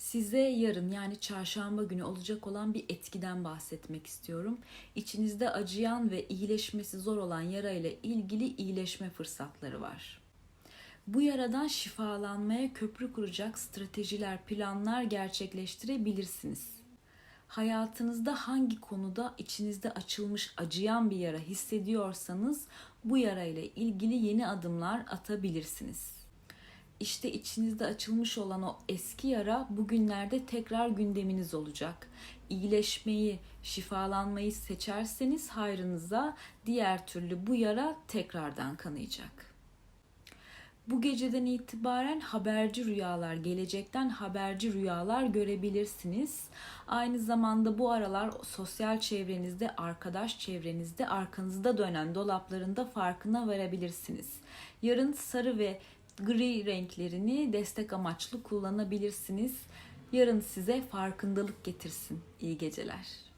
Size yarın yani çarşamba günü olacak olan bir etkiden bahsetmek istiyorum. İçinizde acıyan ve iyileşmesi zor olan yara ile ilgili iyileşme fırsatları var. Bu yaradan şifalanmaya köprü kuracak stratejiler, planlar gerçekleştirebilirsiniz. Hayatınızda hangi konuda içinizde açılmış acıyan bir yara hissediyorsanız bu yara ile ilgili yeni adımlar atabilirsiniz. İşte içinizde açılmış olan o eski yara bugünlerde tekrar gündeminiz olacak. İyileşmeyi, şifalanmayı seçerseniz hayrınıza, diğer türlü bu yara tekrardan kanayacak. Bu geceden itibaren haberci rüyalar, gelecekten haberci rüyalar görebilirsiniz. Aynı zamanda bu aralar sosyal çevrenizde, arkadaş çevrenizde, arkanızda dönen dolaplarında farkına varabilirsiniz. Yarın sarı ve gri renklerini destek amaçlı kullanabilirsiniz. Yarın size farkındalık getirsin. İyi geceler.